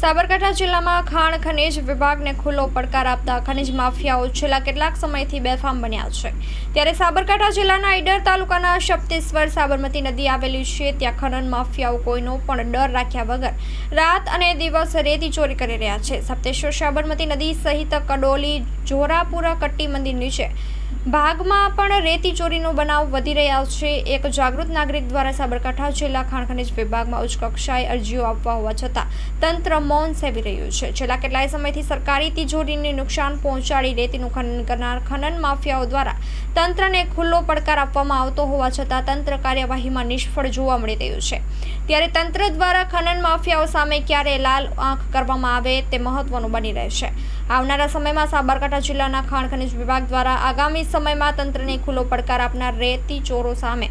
સાબરકાંઠા જિલ્લામાં ખાણ ખનીજ વિભાગને ખુલ્લો પડકાર આપતા ખનીજ માફિયાઓ છેલ્લા કેટલાક સમયથી બેફામ બન્યા છે. ત્યારે સાબરકાંઠા જિલ્લાના ઈડર તાલુકાના શપ્તેશ્વર સાબરમતી નદી આવેલી છે. ત્યાં ખનન માફિયાઓ કોઈનો પણ ડર રાખ્યા વગર રાત અને દિવસ રેતી ચોરી કરી રહ્યા છે. સપ્તેશ્વર સાબરમતી નદી સહિત કડોલી, જોરાપુરા, કટ્ટી મંદિર નીચે ભાગમાં પણ રેતી ચોરીનો બનાવ વધી રહ્યા છે. એક જાગૃત નાગરિક દ્વારા સાબરકાંઠા જિલ્લા ખાણ ખનીજ વિભાગમાં ઉચ્ચ કક્ષાએ અરજીઓ આપવા હોવા છતાં તંત્ર મૌન સેવી રહ્યું છે. છેલ્લા કેટલાય સમયથી સરકારી તિજોરીને નુકસાન પહોંચાડી રેતીનું ખનન કરનાર ખનન માફિયાઓ દ્વારા તંત્રને ખુલ્લો પડકાર આપવામાં આવતો હોવા છતાં તંત્ર કાર્યવાહીમાં નિષ્ફળ જોવા મળી રહ્યું છે. ત્યારે તંત્ર દ્વારા ખનન માફિયાઓ સામે ક્યારે લાલ આંખ કરવામાં આવે તે મહત્વનું બની રહેશે આવનારા સમયમાં સાબરકાંઠા જિલ્લાના ખાણ ખનીજ વિભાગ દ્વારા આગામી સમયમાં તંત્રને ખુલ્લો પડકાર આપનાર રેતી ચોરો સામે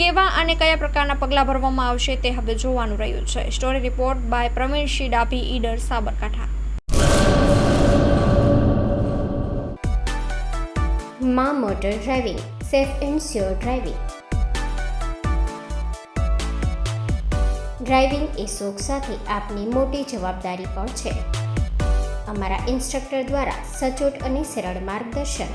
કેવા અને કયા પ્રકારના પગલાં ભરવામાં આવશે તે હવે જોવાનું રહ્યું છે. સ્ટોરી રિપોર્ટ બાય પ્રવીણ શી ડાભી ઈડર, સાબરકાંઠા. મા motor driving, safe and sure driving. Driving એ શોખ સાથે આપની મોટી જવાબદારી પણ છે. અમારા ઇન્સ્ટ્રક્ટર દ્વારા સચોટ અને સરળ માર્ગદર્શન.